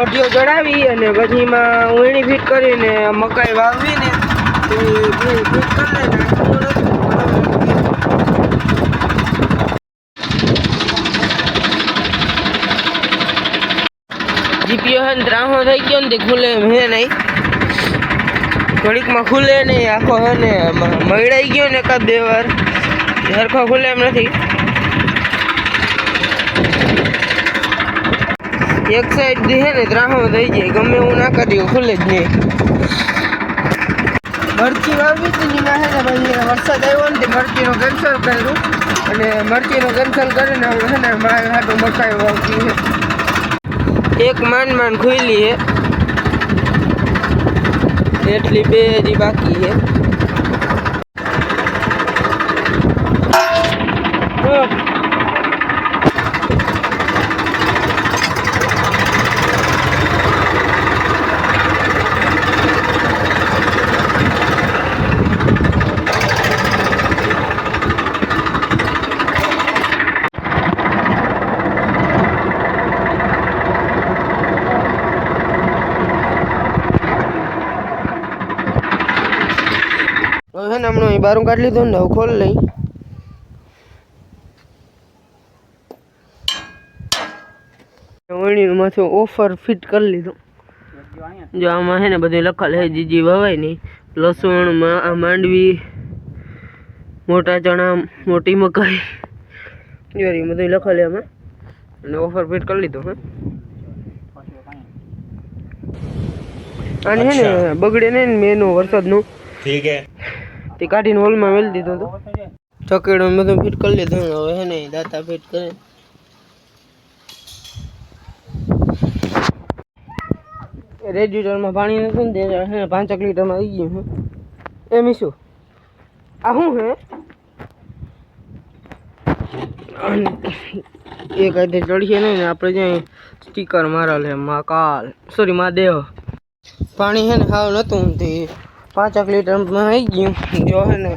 લોઢીઓ ચડાવી અને એમાં ઉણી ફિટ કરીને મકાઈ વાવવીને એ ફિટ કરી જીપીઓ હે ત્રાહો થઈ ગયો ને તે ખુલે હે નહીં. થોડીકમાં ખુલે નહીં, આખો હે ને મ- મરડાઈ ગયો ને એકાદ બે વાર. સરખો ખુલે એમ નથી. એક સાઈડથી હે ને ત્રાહો થઈ જાય, ગમે એવું ના કર્યું ખુલે જ નહીં. મરચી વાવી હતી એમાં હે ને ભાઈ વરસાદ આવ્યો ને તે મરચીનો કેન્સલ કર્યું. અને મરચીનો કેન્સલ કરીને હે ને મારે હાટું મકાઈ વાવતી છે. એક માંડ માંડ ખુલી છે. એટલી બે હજી બાકી છે. હમણાં અહીં બારું કાઢ લીધું ને હવે ખોલ લઈ. વણીનું માથું ઓફર ફિટ કરી લીધું. જો આમાં છે ને બધું લખેલ છે જીજી વવાય નહીં. લસણ માંડવી મોટા ચણા મોટી મકાઈ. જોરી બધું લખેલ આમાં. અને ઓફર ફિટ કરી લીધું હે. અને છે ને બગડે નહીં મેનું વરસાદનું. ઠીક હે. તે કાઢીને હોલમાં મેલી દીધો હતો. ચકેડો બધું ફિટ કરી લીધું હવે હે ને દાતા ફિટ કરે. રેડ્યુટરમાં પાણી નથી ને તે હે ને લીટરમાં આવી ગયું હું. એ મીશું, આ શું હે? એક હાથે ચડીએ નહીં ને આપણે જ્યાં સ્ટીકર મારેલ મા કાલ સોરી મા દેવ પાણી હે ને હાવ નહોતું તે. પાંચેક લીટરમાં આવી ગયું. જો હે ને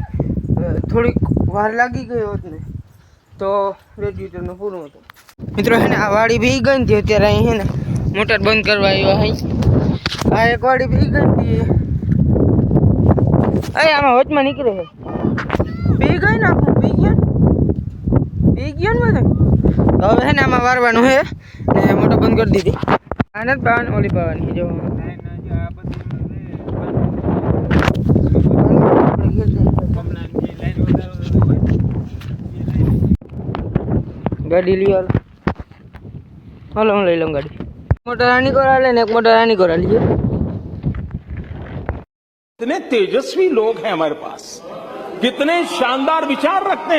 થોડીક વાર લાગી ગઈ હોત ને, તો રેડિયેટરનું પૂરું હતું. મિત્રો હે ને, આ વાડી ભી ગઈ ને અત્યારે અહીં હે ને, મોટર બંધ કરવા આવ્યો અહીં આ એક વાડી ભી ગઈ હતી. અહીં આમાં વચમાં નીકળે છે ભી ગઈ ને આખું? ભી ગયા બી ગયો ને બધું? હવે હે ને, આમાં વારવાનું છે ને, મોટર બંધ કરી દીધી. આનંદ પાવાની, ઓલી પાવાની જો. ગાડી લઈ હાલ હાલો હું લઈ લઉં ગાડી મોટર આની કોરા લે ને એક મોટર આની કોરા લઈએ कितने तेजस्वी लोग हैं हमारे पास कितने शानदार विचार रखते हैं